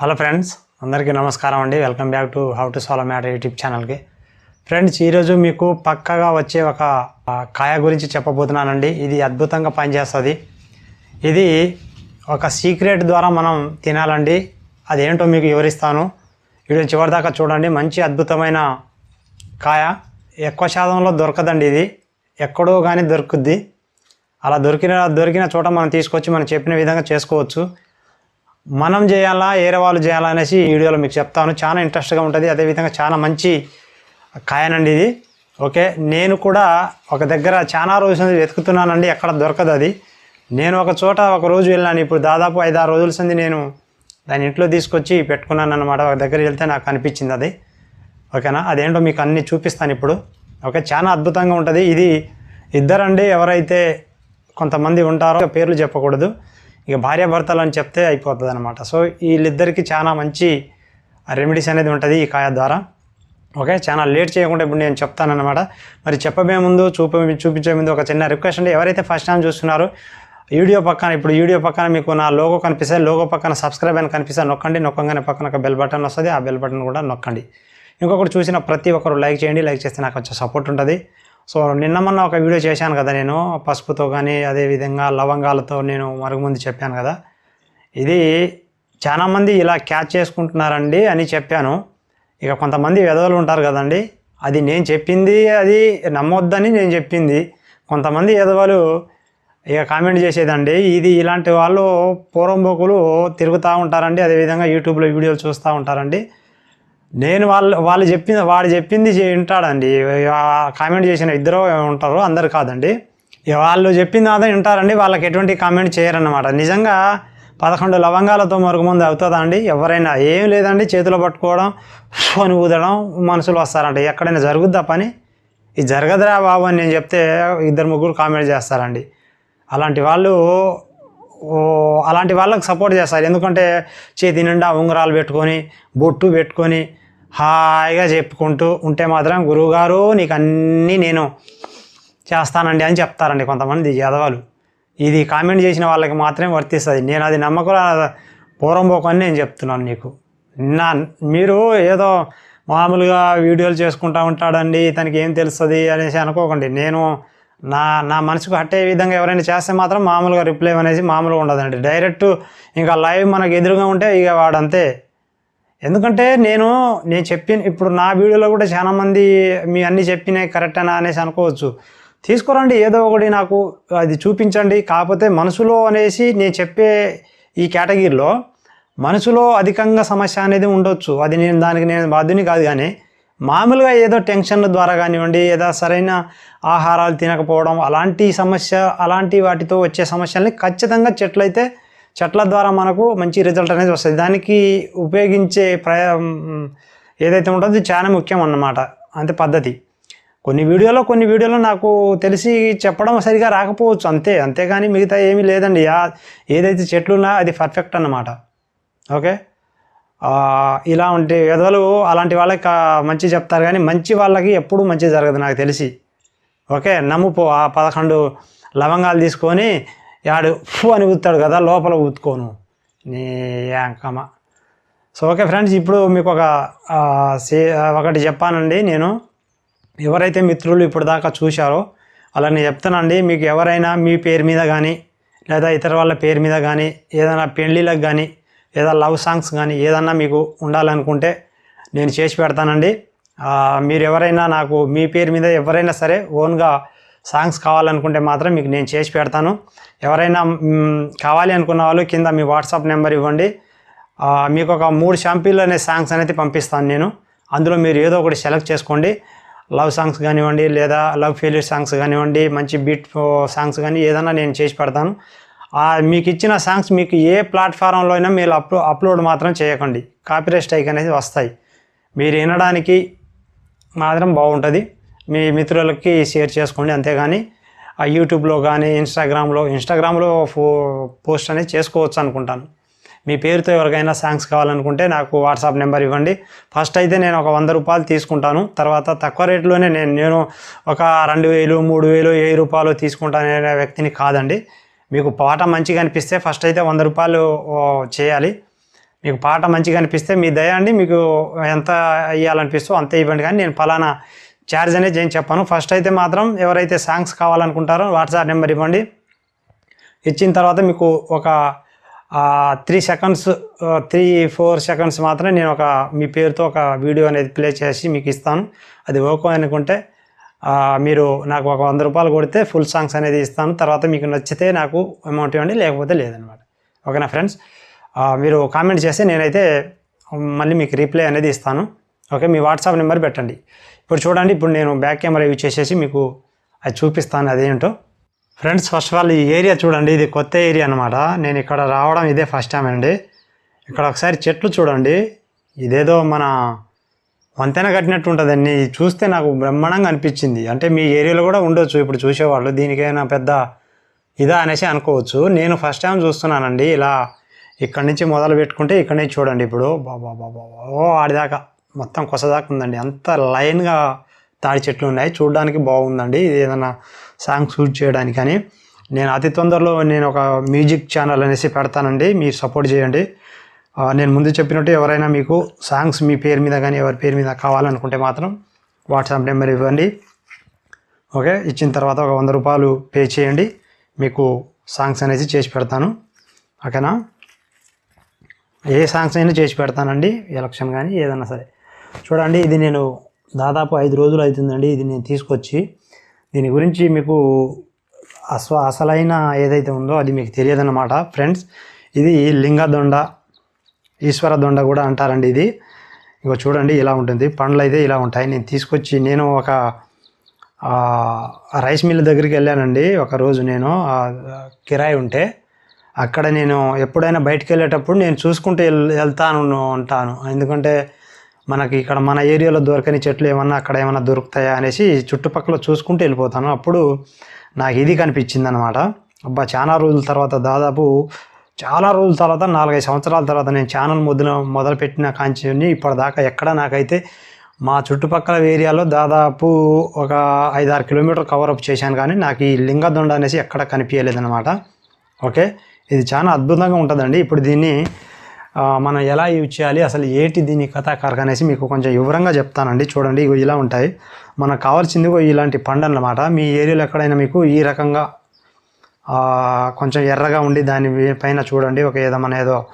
Hello friends అందరికీ నమస్కారం అండి. Welcome back to how to solve matter YouTube ఛానల్కి. ఫ్రెండ్స్ ఈరోజు మీకు పక్కగా వచ్చే ఒక కాయ గురించి చెప్పబోతున్నానండి. ఇది అద్భుతంగా పనిచేస్తుంది. ఇది ఒక సీక్రెట్ ద్వారా మనం తినాలండి. అదేంటో మీకు వివరిస్తాను. వీడియో చివరిదాకా చూడండి. మంచి అద్భుతమైన కాయ. ఎక్కువ శాతంలో దొరకదండి ఇది. ఎక్కడో కానీ దొరుకుద్ది. అలా దొరికిన దొరికిన చోట మనం తీసుకొచ్చి మనం చెప్పిన విధంగా చేసుకోవచ్చు. మనం చేయాలా ఏరే వాళ్ళు చేయాలా అనేసి ఈ వీడియోలో మీకు చెప్తాను. చాలా ఇంట్రెస్ట్గా ఉంటుంది. అదేవిధంగా చాలా మంచి కాయనండి ఇది. ఓకే నేను కూడా ఒక దగ్గర చాలా రోజుల నుంచి వెతుకుతున్నానండి. ఎక్కడ దొరకదు అది. నేను ఒక చోట ఒక రోజు వెళ్ళాను. ఇప్పుడు దాదాపు ఐదు ఆరు రోజుల సంది నేను దాని ఇంట్లో తీసుకొచ్చి పెట్టుకున్నాను అనమాట ఒక దగ్గర వెళ్తే నాకు అనిపించింది అది. ఓకేనా? అదేంటో మీకు అన్ని చూపిస్తాను ఇప్పుడు. ఓకే చాలా అద్భుతంగా ఉంటుంది. ఇది ఇద్దరండి ఎవరైతే కొంతమంది ఉంటారో పేర్లు చెప్పకూడదు. ఇక భార్యాభర్తలు అని చెప్తే అయిపోతుంది అనమాట సో వీళ్ళిద్దరికి చాలా మంచి రెమెడీస్ అనేది ఉంటుంది ఈ కాయ ద్వారా. ఓకే చాలా లేట్ చేయకుండా ఇప్పుడు నేను చెప్తానమాట మరి చెప్పబే ముందు చూప చూపించే ముందు ఒక చిన్న రిక్వెస్ట్ అంటే ఎవరైతే ఫస్ట్ టైం చూస్తున్నారో వీడియో పక్కన ఇప్పుడు వీడియో పక్కన మీకు నా లోగో కనిపిస్తే లోగో పక్కన సబ్స్క్రైబ్ అని కనిపిస్తే నొక్కండి. నొక్కగానే పక్కన ఒక బెల్ బటన్ వస్తుంది. ఆ బెల్ బటన్ కూడా నొక్కండి. ఇంకొకటి చూసిన ప్రతి ఒక్కరు లైక్ చేయండి. లైక్ చేస్తే నాకు కొంచెం సపోర్ట్ ఉంటుంది. సో నిన్న మొన్న ఒక వీడియో చేశాను కదా నేను పసుపుతో కానీ అదేవిధంగా లవంగాలతో నేను మరుగుముందు చెప్పాను కదా. ఇది చాలామంది ఇలా క్యాచ్ చేసుకుంటున్నారండి అని చెప్పాను. ఇక కొంతమంది వెధవలు ఉంటారు కదండి. అది నేను చెప్పింది అది నమ్మొద్దని నేను చెప్పింది. కొంతమంది ఎదవలు ఇక కామెంట్ చేసేదండి ఇది ఇలాంటి వాళ్ళు పూర్వంబోకులు తిరుగుతూ ఉంటారండి. అదేవిధంగా యూట్యూబ్లో వీడియోలు చూస్తూ ఉంటారండి. నేను వాళ్ళు వాళ్ళు చెప్పింది వాడు చెప్పింది వింటాడండి. కామెంట్ చేసిన ఇద్దరు ఉంటారు అందరు కాదండి. ఇక వాళ్ళు చెప్పింది అదే వింటారండి. వాళ్ళకి ఎటువంటి కామెంట్ చేయరన్నమాట. నిజంగా పదకొండు లవంగాలతో మరుగుమంది అవుతుందా అండి? ఎవరైనా ఏం లేదండి. చేతిలో పట్టుకోవడం ఫు అని ఊదడం మనుషులు వస్తారంట. ఎక్కడైనా జరుగుద్దా పని? ఇది జరగదురా బాబు అని నేను చెప్తే ఇద్దరు ముగ్గురు కామెంట్ చేస్తారండి. అలాంటి వాళ్ళు అలాంటి వాళ్ళకి సపోర్ట్ చేస్తారు. ఎందుకంటే చేతి నిండా ఉంగరాలు పెట్టుకొని బొట్టు పెట్టుకొని హాయిగా చెప్పుకుంటూ ఉంటే మాత్రం గురువుగారు నీకు అన్నీ నేను చేస్తానండి అని చెప్తారండి కొంతమంది యదవాలు. ఇది కామెంట్ చేసిన వాళ్ళకి మాత్రమే వర్తిస్తుంది. నేను అది నమ్మకం పూర్వంపోకని నేను చెప్తున్నాను నీకు. నా మీరు ఏదో మామూలుగా వీడియోలు చేసుకుంటూ ఉంటాడండి తనకి ఏం తెలుస్తుంది అనేసి అనుకోకండి. నేను నా నా మనసుకు హట్టే విధంగా ఎవరైనా చేస్తే మాత్రం మామూలుగా రిప్లై అనేది మామూలుగా ఉండదండి. డైరెక్ట్ ఇంకా లైవ్ మనకు ఎదురుగా ఉంటే ఇక వాడంతే. ఎందుకంటే నేను నేను చెప్పిన ఇప్పుడు నా వీడియోలో కూడా చాలామంది మీ అన్ని చెప్పినాయి కరెక్టేనా అనేసి అనుకోవచ్చు. తీసుకురండి ఏదో ఒకటి నాకు అది చూపించండి. కాకపోతే మనసులో అనేసి నేను చెప్పే ఈ కేటగిరీలో మనసులో అధికంగా సమస్య అనేది ఉండొచ్చు. అది నేను దానికి నేను బాధ్యుని కాదు కానీ మామూలుగా ఏదో టెన్షన్ల ద్వారా కానివ్వండి ఏదో సరైన ఆహారాలు తినకపోవడం అలాంటి సమస్య అలాంటి వాటితో వచ్చే సమస్యల్ని ఖచ్చితంగా చెట్లయితే చెట్ల ద్వారా మనకు మంచి రిజల్ట్ అనేది వస్తుంది. దానికి ఉపయోగించే ప్రయ ఏదైతే ఉంటుందో చాలా ముఖ్యం అన్నమాట. అంతే పద్ధతి. కొన్ని వీడియోలో కొన్ని వీడియోలో నాకు తెలిసి చెప్పడం సరిగా రాకపోవచ్చు. అంతే అంతేగాని మిగతా ఏమీ లేదండి. ఏదైతే చెట్లున్నా అది పర్ఫెక్ట్ అన్నమాట. ఓకే? ఇలా ఉంటే ఎదవలు అలాంటి వాళ్ళకి మంచి చెప్తారు కానీ మంచి వాళ్ళకి ఎప్పుడూ మంచి జరగదు నాకు తెలిసి. ఓకే నమ్ముపో ఆ పదకొండు లవంగాలు తీసుకొని యాడు ఫు అని ఊతాడు కదా లోపల ఊతుకోను నీ యాంకమ్మ. సో ఓకే ఫ్రెండ్స్ ఇప్పుడు మీకు ఒక సే ఒకటి చెప్పానండి నేను. ఎవరైతే మిత్రులు ఇప్పుడు దాకా చూశారో అలా నేను చెప్తానండి మీకు ఎవరైనా మీ పేరు మీద కానీ లేదా ఇతర వాళ్ళ పేరు మీద కానీ ఏదైనా పెళ్ళిళ్ళకి కానీ లేదా లవ్ సాంగ్స్ కానీ ఏదన్నా మీకు ఉండాలనుకుంటే నేను చేసి పెడతానండి. మీరు ఎవరైనా నాకు మీ పేరు మీద ఎవరైనా సరే ఓన్గా సాంగ్స్ కావాలనుకుంటే మాత్రం మీకు నేను చేసి పెడతాను. ఎవరైనా కావాలి అనుకున్న వాళ్ళు కింద మీ వాట్సాప్ నెంబర్ ఇవ్వండి. మీకు ఒక మూడు షాంపీలు అనే సాంగ్స్ అనేది పంపిస్తాను నేను. అందులో మీరు ఏదో ఒకటి సెలెక్ట్ చేసుకోండి. లవ్ సాంగ్స్ కానివ్వండి లేదా లవ్ ఫెయిల్యూర్ సాంగ్స్ కానివ్వండి మంచి బీట్ సాంగ్స్ కానీ ఏదైనా నేను చేసి పెడతాను. మీకు ఇచ్చిన సాంగ్స్ మీకు ఏ ప్లాట్ఫారంలో అయినా మీరు అప్లో అప్లోడ్ మాత్రం చేయకండి. కాపీరైట్ స్ట్రైక్ అనేది వస్తాయి. మీరు వినడానికి మాత్రం బాగుంటుంది. మీ మిత్రులకి షేర్ చేసుకోండి అంతేగాని ఆ యూట్యూబ్లో కానీ ఇన్స్టాగ్రామ్లో ఇన్స్టాగ్రామ్లో ఫో పోస్ట్ అనేది చేసుకోవచ్చు అనుకుంటాను. మీ పేరుతో ఎవరికైనా సాంగ్స్ కావాలనుకుంటే నాకు వాట్సాప్ నెంబర్ ఇవ్వండి. ఫస్ట్ అయితే నేను ఒక వంద రూపాయలు తీసుకుంటాను. తర్వాత తక్కువ రేట్లోనే నేను నేను ఒక రెండు వేలు మూడు వేలు వెయ్యి రూపాయలు తీసుకుంటాననే వ్యక్తిని కాదండి. మీకు పాట మంచిగా అనిపిస్తే ఫస్ట్ అయితే వంద రూపాయలు చేయాలి. మీకు పాట మంచిగా అనిపిస్తే మీ దయ అండి మీకు ఎంత ఇవ్వాలనిపిస్తో అంతే ఇవ్వండి. కానీ నేను ఫలానా ఛార్జ్ అనేది ఏం చెప్పాను. ఫస్ట్ అయితే మాత్రం ఎవరైతే సాంగ్స్ కావాలనుకుంటారో వాట్సాప్ నెంబర్ ఇవ్వండి. ఇచ్చిన తర్వాత మీకు ఒక three seconds three four seconds మాత్రమే నేను ఒక మీ పేరుతో ఒక వీడియో అనేది ప్లే చేసి మీకు ఇస్తాను. అది ఓకే అనుకుంటే మీరు నాకు ఒక వంద రూపాయలు కొడితే ఫుల్ సాంగ్స్ అనేది ఇస్తాను. తర్వాత మీకు నచ్చితే నాకు అమౌంట్ ఇవ్వండి లేకపోతే లేదనమాట ఓకేనా ఫ్రెండ్స్ మీరు కామెంట్ చేస్తే నేనైతే మళ్ళీ మీకు రీప్లై అనేది ఇస్తాను. ఓకే మీ వాట్సాప్ నెంబర్ పెట్టండి. ఇప్పుడు చూడండి ఇప్పుడు నేను బ్యాక్ కెమెరా యూజ్ చేసేసి మీకు అది చూపిస్తాను అదేంటో. ఫ్రెండ్స్ ఫస్ట్ ఆఫ్ ఆల్ ఈ ఏరియా చూడండి ఇది కొత్త ఏరియా అనమాట నేను ఇక్కడ రావడం ఇదే ఫస్ట్ టైం అండి. ఇక్కడ ఒకసారి చెట్లు చూడండి. ఇదేదో మన వంతెన కట్టినట్టు ఉంటుందండి చూస్తే నాకు బ్రహ్మాండంగా అనిపించింది. అంటే మీ ఏరియాలో కూడా ఉండొచ్చు. ఇప్పుడు చూసేవాళ్ళు దీనికైనా పెద్ద ఇదా అనేసి అనుకోవచ్చు. నేను ఫస్ట్ టైం చూస్తున్నానండి. ఇలా ఇక్కడి నుంచి మొదలు పెట్టుకుంటే ఇక్కడి నుంచి చూడండి. ఇప్పుడు బాబా బాబా ఓ ఆడిదాకా మొత్తం కొసదాకా ఉందండి అంత లైన్గా తాడి చెట్లు ఉన్నాయి. చూడడానికి బాగుందండి. ఇది ఏదైనా సాంగ్ షూట్ చేయడానికి కానీ నేను అతి తొందరలో నేను ఒక మ్యూజిక్ ఛానల్ అనేసి పెడతానండి. మీరు సపోర్ట్ చేయండి. నేను ముందు చెప్పినట్టు ఎవరైనా మీకు సాంగ్స్ మీ పేరు మీద కానీ ఎవరి పేరు మీద కావాలనుకుంటే మాత్రం వాట్సాప్ నెంబర్ ఇవ్వండి. ఓకే? ఇచ్చిన తర్వాత ఒక వంద రూపాయలు పే చేయండి. మీకు సాంగ్స్ అనేసి చేసి పెడతాను. ఓకేనా? ఏ సాంగ్స్ అయినా చేసి పెడతానండి. ఎలక్షన్ కానీ ఏదైనా సరే. చూడండి ఇది నేను దాదాపు ఐదు రోజులు అవుతుందండి. ఇది నేను తీసుకొచ్చి దీని గురించి మీకు అస్వ అసలైన ఏదైతే ఉందో అది మీకు తెలియదన్నమాట. ఫ్రెండ్స్ ఇది లింగదొండ ఈశ్వర దొండ కూడా అంటారండి ఇది. ఇగో చూడండి ఇలా ఉంటుంది. పండ్లు అయితే ఇలా ఉంటాయి. నేను తీసుకొచ్చి నేను ఒక రైస్ మిల్ దగ్గరికి వెళ్ళానండి. ఒకరోజు నేను కిరాయి ఉంటే అక్కడ నేను ఎప్పుడైనా బయటికి వెళ్ళేటప్పుడు నేను చూసుకుంటూ వెళ్తాను ఉంటాను ఎందుకంటే మనకి ఇక్కడ మన ఏరియాలో దొరకని చెట్లు ఏమన్నా అక్కడ ఏమన్నా దొరుకుతాయా అనేసి చుట్టుపక్కల చూసుకుంటూ వెళ్ళిపోతాను. అప్పుడు నాకు ఇది కనిపించింది అనమాట అబ్బా చాలా రోజుల తర్వాత దాదాపు చాలా రోజుల తర్వాత నాలుగైదు సంవత్సరాల తర్వాత నేను ఛానల్ మొదలు మొదలుపెట్టిన కాంచి ఇప్పటిదాకా ఎక్కడ నాకైతే మా చుట్టుపక్కల ఏరియాలో దాదాపు ఒక ఐదారు కిలోమీటర్ కవర్ అప్ చేశాను. కానీ నాకు ఈ లింగదొండ అనేసి ఎక్కడ కనిపించలేదన్నమాట. ఓకే? ఇది చాలా అద్భుతంగా ఉంటుందండి. ఇప్పుడు దీన్ని మనం ఎలా యూజ్ చేయాలి అసలు ఏంటి దీని కథాకారక అనేసి మీకు కొంచెం వివరంగా చెప్తానండి. చూడండి ఇవి ఇలా ఉంటాయి. మనకు కావాల్సింది ఇలాంటి పండు అన్నమాట. మీ ఏరియాలో ఎక్కడైనా మీకు ఈ రకంగా కొంచెం ఎర్రగా ఉండి దాని పైన చూడండి. ఒక ఏదో మన ఏదో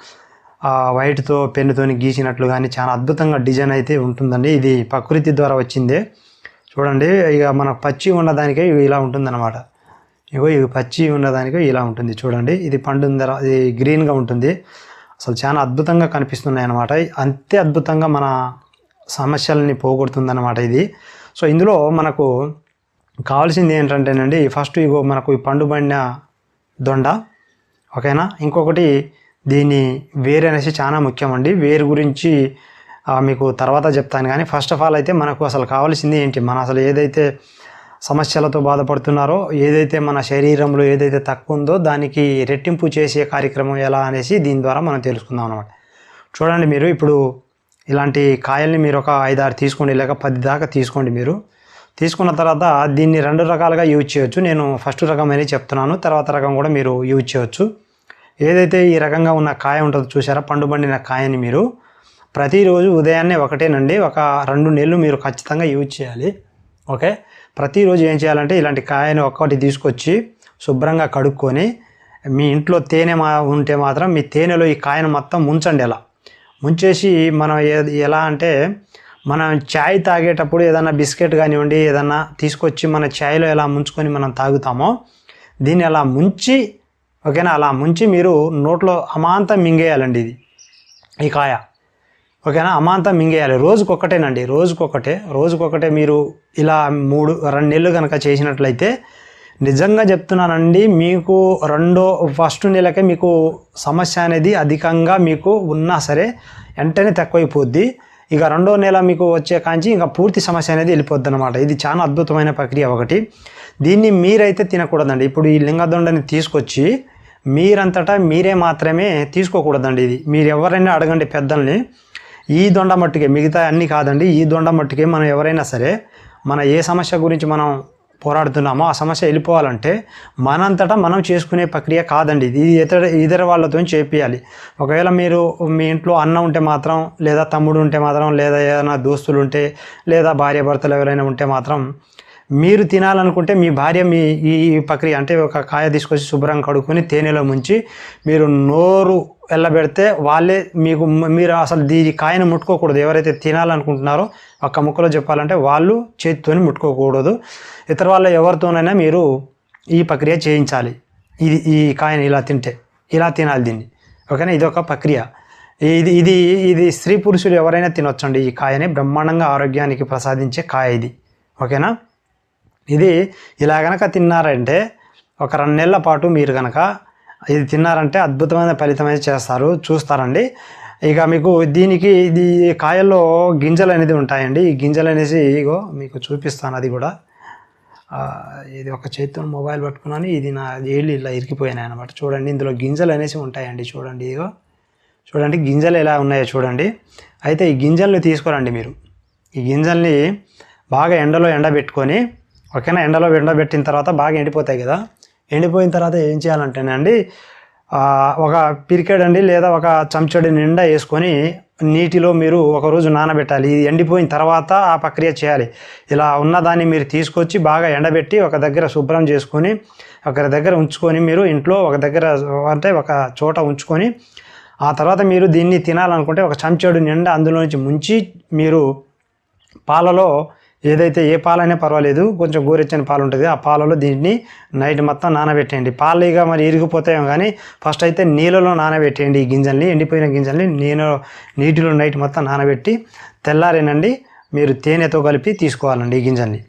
వైట్తో పెన్నుతోని గీసినట్లు కానీ చాలా అద్భుతంగా డిజైన్ అయితే ఉంటుందండి. ఇది ప్రకృతి ద్వారా వచ్చింది. చూడండి ఇక మన పచ్చి ఉన్నదానికే ఇలా ఉంటుందన్నమాట. ఇగో ఇవి పచ్చి ఉన్నదానికే ఇలా ఉంటుంది. చూడండి ఇది పండు ఉందర- ఇది గ్రీన్గా ఉంటుంది. అసలు చాలా అద్భుతంగా కనిపిస్తున్నాయి అన్నమాట అంతే అద్భుతంగా మన సమస్యలని పోగొడుతుందన్నమాట ఇది. సో ఇందులో మనకు కావాల్సింది ఏంటంటేనండి ఫస్ట్ ఇగో మనకు ఈ పండు పండిన దొండ. ఓకేనా? ఇంకొకటి దీని వేరు అనేసి చాలా ముఖ్యమండి వేరు గురించి మీకు తర్వాత చెప్తాను కానీ ఫస్ట్ ఆఫ్ ఆల్ అయితే మనకు అసలు కావాల్సింది ఏంటి? మన అసలు ఏదైతే సమస్యలతో బాధపడుతున్నారో ఏదైతే మన శరీరంలో ఏదైతే తక్కువ ఉందో దానికి రెట్టింపు చేసే కార్యక్రమం ఎలా అనేసి దీని ద్వారా మనం తెలుసుకుందాం అనమాట చూడండి మీరు ఇప్పుడు ఇలాంటి కాయల్ని మీరు ఒక ఐదారు తీసుకోండి లేక పది దాకా తీసుకోండి మీరు. తీసుకున్న తర్వాత దీన్ని రెండు రకాలుగా యూజ్ చేయొచ్చు. నేను ఫస్ట్ రకం అనేది చెప్తున్నాను. తర్వాత రకం కూడా మీరు యూజ్ చేయొచ్చు. ఏదైతే ఈ రకంగా ఉన్న కాయ ఉంటుందో చూసారా పండు పండిన కాయని మీరు. ప్రతిరోజు ఉదయాన్నే ఒకటేనండి. ఒక రెండు నెలలు మీరు ఖచ్చితంగా యూజ్ చేయాలి. ఓకే? ప్రతిరోజు ఏం చేయాలంటే ఇలాంటి కాయని ఒక్కటి తీసుకొచ్చి శుభ్రంగా కడుక్కొని మీ ఇంట్లో తేనె మా ఉంటే మాత్రం మీ తేనెలో ఈ కాయను మొత్తం ముంచండి ఎలా ముంచేసి మనం ఏ- ఎలా అంటే మనం ఛాయ్ తాగేటప్పుడు ఏదైనా బిస్కెట్ కానివ్వండి ఏదన్నా తీసుకొచ్చి మన ఛాయ్లో ఎలా ముంచుకొని మనం తాగుతామో దీన్ని అలా ముంచి ఓకేనా? అలా ముంచి మీరు నోట్లో అమాంతం మింగేయాలండి ఇది. ఈ కాయ. ఓకేనా? అమాంతం మింగేయాలి. రోజుకొకటేనండి రోజుకొకటే రోజుకొకటే మీరు ఇలా మూడు రెండు నెలలు కనుక చేసినట్లయితే నిజంగా చెప్తున్నానండి మీకు రెండో ఫస్ట్ నెలకే మీకు సమస్య అనేది అధికంగా మీకు ఉన్నా సరే వెంటనే తక్కువైపోద్ది. ఇక రెండో నెల మీకు వచ్చే కాంచి ఇంకా పూర్తి సమస్య అనేది వెళ్ళిపోద్ది అనమాట ఇది చాలా అద్భుతమైన ప్రక్రియ ఒకటి. దీన్ని మీరైతే తినకూడదండి. ఇప్పుడు ఈ లింగదొండని తీసుకొచ్చి మీరంతటా మీరే మాత్రమే తీసుకోకూడదండి ఇది. మీరు ఎవరైనా అడగండి పెద్దల్ని. ఈ దొండ మట్టుకే మిగతా అన్నీ కాదండి. ఈ దొండ మట్టుకే మనం ఎవరైనా సరే మన ఏ సమస్య గురించి మనం పోరాడుతున్నామో ఆ సమస్య వెళ్ళిపోవాలంటే మనంతటా మనం చేసుకునే ప్రక్రియ కాదండి. ఇది ఇతర ఇతర వాళ్ళతో చేపియాలి. ఒకవేళ మీరు మీ ఇంట్లో అన్న ఉంటే మాత్రం లేదా తమ్ముడు ఉంటే మాత్రం లేదా ఏదైనా దోస్తులు ఉంటే లేదా భార్య భర్తలు ఎవరైనా ఉంటే మాత్రం మీరు తినాలనుకుంటే మీ భార్య మీ ఈ ఈ ప్రక్రియ అంటే ఒక కాయ తీసుకొచ్చి శుభ్రంగా కడుక్కొని తేనెలో ముంచి మీరు నోరు వెళ్ళబెడితే వాళ్ళే మీకు మీరు అసలు దీని కాయను ముట్టుకోకూడదు. ఎవరైతే తినాలనుకుంటున్నారో ఒక్క ముక్కలో చెప్పాలంటే వాళ్ళు చేతితోని ముట్టుకోకూడదు. ఇతర వాళ్ళ ఎవరితోనైనా మీరు ఈ ప్రక్రియ చేయించాలి. ఇది ఈ కాయను ఇలా తింటే ఇలా తినాలి దీన్ని. ఓకేనా? ఇది ఒక ప్రక్రియ. ఇది ఇది ఇది స్త్రీ పురుషులు ఎవరైనా తినొచ్చండి ఈ కాయని. బ్రహ్మాండంగా ఆరోగ్యానికి ప్రసాదించే కాయ ఇది. ఓకేనా? ఇది ఇలా గనక తిన్నారంటే ఒక రెండు నెలల పాటు మీరు కనుక ఇది తిన్నారంటే అద్భుతమైన ఫలితం అయితే చేస్తారు. చూస్తారండి. ఇక మీకు దీనికి ఇది కాయల్లో గింజలు అనేది ఉంటాయండి. ఈ గింజలు అనేసి ఇగో మీకు చూపిస్తాను అది కూడా. ఇది ఒక చేతితో మొబైల్ పట్టుకున్నాను. ఇది నా ఏళ్ళు ఇలా ఇరికిపోయినాయి అనమాట చూడండి ఇందులో గింజలు అనేసి ఉంటాయండి. చూడండి ఇగో. చూడండి గింజలు ఎలా ఉన్నాయో చూడండి. అయితే ఈ గింజల్ని తీసుకురండి మీరు. ఈ గింజల్ని బాగా ఎండలో ఎండబెట్టుకొని ఓకేనా? ఎండలో ఎండబెట్టిన తర్వాత బాగా ఎండిపోతాయి కదా. ఎండిపోయిన తర్వాత ఏం చేయాలంటేనండి ఒక పిరికెడ్ అండి లేదా ఒక చెంచడి నిండా వేసుకొని నీటిలో మీరు ఒక రోజు నానబెట్టాలి. ఇది ఎండిపోయిన తర్వాత ఆ ప్రక్రియ చేయాలి. ఇలా ఉన్నదాన్ని మీరు తీసుకొచ్చి బాగా ఎండబెట్టి ఒక దగ్గర శుభ్రం చేసుకొని ఒక దగ్గర ఉంచుకొని మీరు ఇంట్లో ఒక దగ్గర అంటే ఒక చోట ఉంచుకొని ఆ తర్వాత మీరు దీన్ని తినాలనుకుంటే ఒక చెంచాడు నిండా అందులో నుంచి ముంచి మీరు పాలలో ఏదైతే ఏ పాలైనా పర్వాలేదు కొంచెం గోరెచ్చని పాలు ఉంటుంది ఆ పాలలో దీన్ని నైట్ మొత్తం నానబెట్టేయండి. పాలు ఇక మరి ఇరిగిపోతాయో కానీ ఫస్ట్ అయితే నీళ్ళలో నానబెట్టేయండి ఈ గింజల్ని ఎండిపోయిన గింజల్ని నేను నీటిలో నైట్ మొత్తం నానబెట్టి తెల్లారేనండి మీరు తేనెతో కలిపి తీసుకోవాలండి ఈ గింజల్ని.